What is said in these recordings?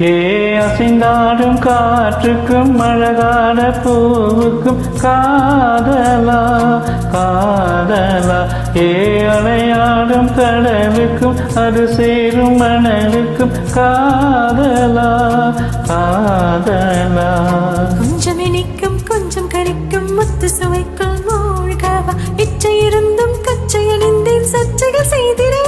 ஏ அசைந்தாடும் காற்றுக்கும் அழகான பூவுக்கும் காதலா காதலா. ஏ அலையாடும் கடலுக்கும் அது சேரும் மணலுக்கும் காதலா காதலா. கொஞ்சம் இனிக்கும் கொஞ்சம் கரிக்கும் முத்து சுவைக்குள் மூழ்கவா. இச்சை இருந்தும் கச்சை அணிந்தேன் சச்சைகள் செய்திடவா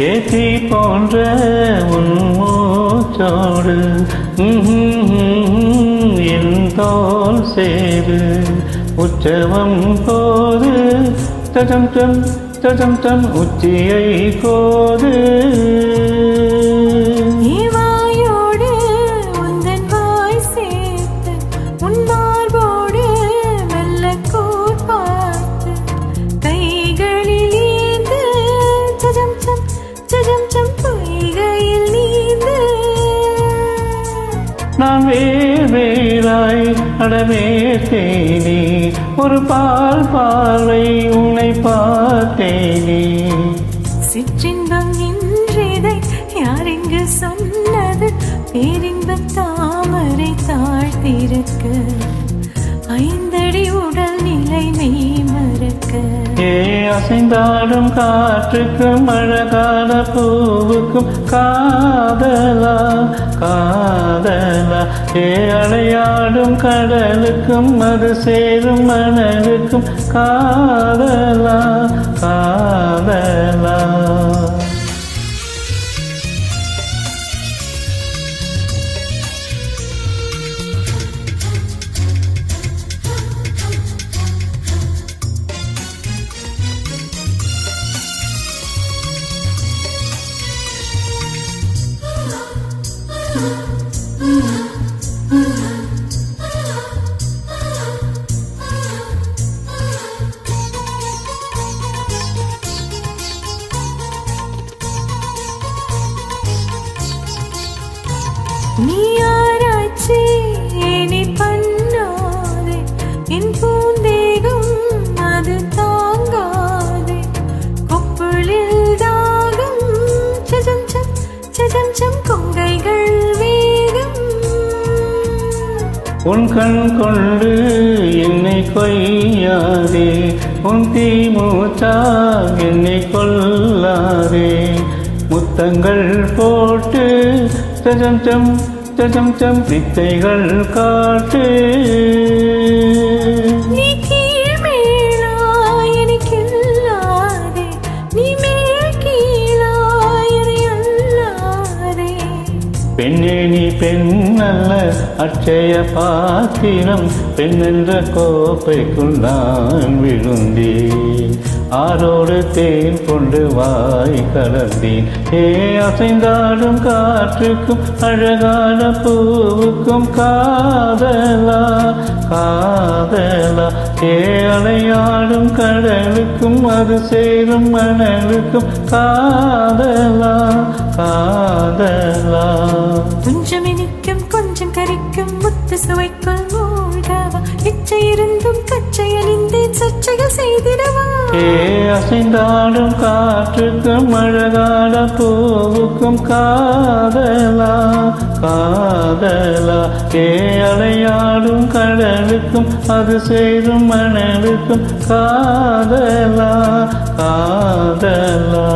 ஏசி போன்ற உன்மூச்சோடு என் தோல் சேரு உற்சவம் போது தஜம் தம் தஜம் தம் உச்சியை கோது நான் வேறாய் அடவே தேனி ஒரு பால் பார்வை உன்னை பார்த்தேனே. சிற்றின்பம் இன்றிதை யார் இங்கு சொன்னது? பேரின்ப தாமரை தாழ்த்திருக்க. ஐந்தடி உடல் நிலை மெய் அசைந்தாடும் காற்றுக்கும் அழகான பூவுக்கும் காதலா காதலா. ஏ அலையாடும் கடலுக்கும் அது சேரும் மணலுக்கும் காதலா காதலா. நீ ஆராய்ச்சி நீ பண்ணாதே. என் பூந்தேகம் அது தாங்காதே. கொப்புளில் தாகம் சஜம் சம் சஜம் சம் கொங்கைகள் வேகம் உன் கண் கொண்டு என்னை கொய்யாதே. உன் தீமூச்சா என்னை கொல்லாதே. முத்தங்கள் போட்டு சஜம் சம் சஜம் சம் வித்தைகள் காட்டு. பெண்ணே நீ பெண் அல்ல அட்சய பாத்திரம் பெண்ணென்ற கோப்பைக்குள் நான் விழுந்தேன். ஆரோடு தேன் கொண்டு வாய் கலந்தேன் ஏ அசைந்தாடும் காற்றுக்கும் அழகான பூவுக்கும் காதலா காதலா. ஏ அலையாடும் கடலுக்கும் அது சேரும் மணலுக்கும் காதலா காதலா. கொஞ்சம் இனிக்கும் முத்து சுவைக்குள் மூழ்கவா? இச்சை இருந்தும் கச்சை அணிந்தேன் சர்ச்சைகள் செய்திடவா? ஏ அசைந்தாடும் காற்றுக்கும் அழகான பூவுக்கும் காதலா காதலா. ஏ அலையாடும் கடலுக்கும் அது சேரும் மணலுக்கும் காதலா காதலா.